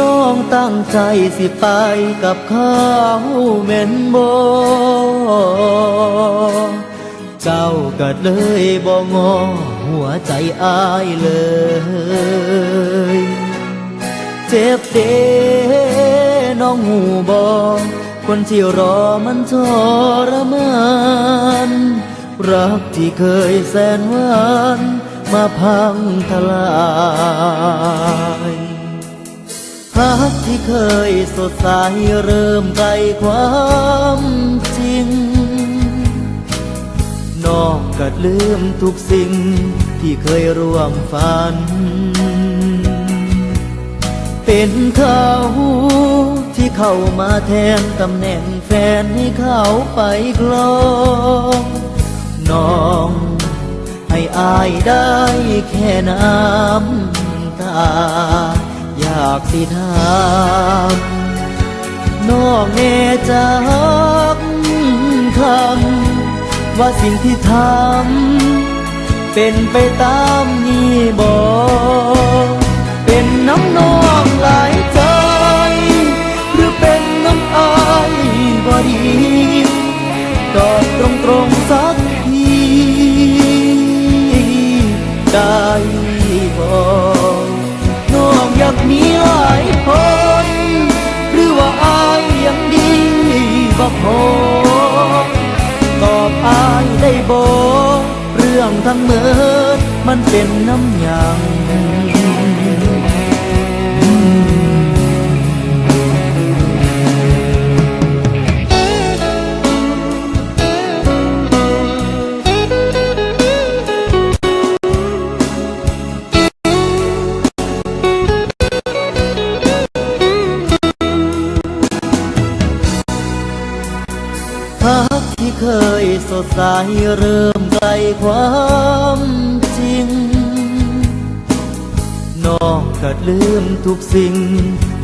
น้องตั้งใจสิไปกับเขาแม่นบ่เจ้าก็เลยบ่งอหัวใจอายเลย เจ็บเด้น้องหูบอคนที่รอมันทรมานรักที่เคยแสนหวานมาพังทลาย กที่เคยสดใสเริ่มไกลความจริง นอกกัดลืมทุกสิ่งที่เคยร่วมฝัน เป็นเขาที่เข้ามาแทนตำแหน่งแฟนให้เขาไปกลองน้องให้อายได้แค่น้ำตาากสิถามน้องแน่จากคำว่าสิ่งที่ทำเป็นไปตามนี้บอกเป็นน้ำนองหลายใจ หรือเป็นน้ำอายบ่ดีตอบตรงตรงๆสักากมีหลายคน หรือว่าอายยังดีบ่พอตอบอายได้บอกเรื่องทั้งหมดมันเป็นน้ำยัง สดใสเริ่มไกลความจริง นอกกัดลืมทุกสิ่ง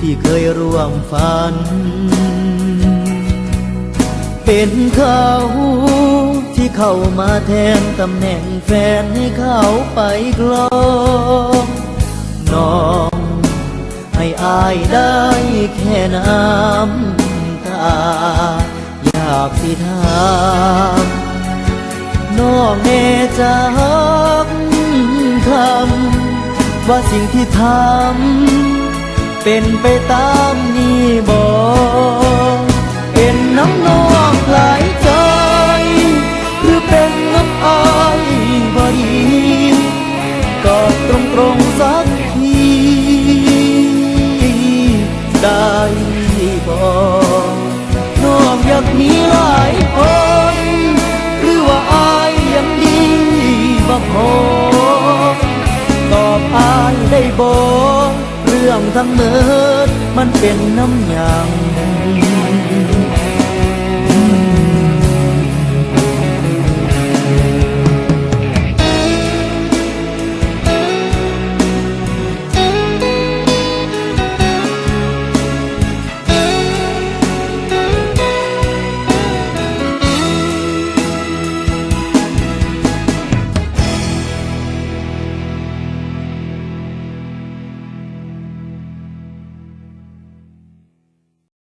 ที่เคยร่วมฝัน เป็นเขาที่เข้ามาแทนตำแหน่งแฟนให้เขาไปกลองน้องให้อายได้แค่น้ำตาากสิถามน้องแน่จากคำว่าสิ่งที่ทำเป็นไปตามนี้ อายได้บอ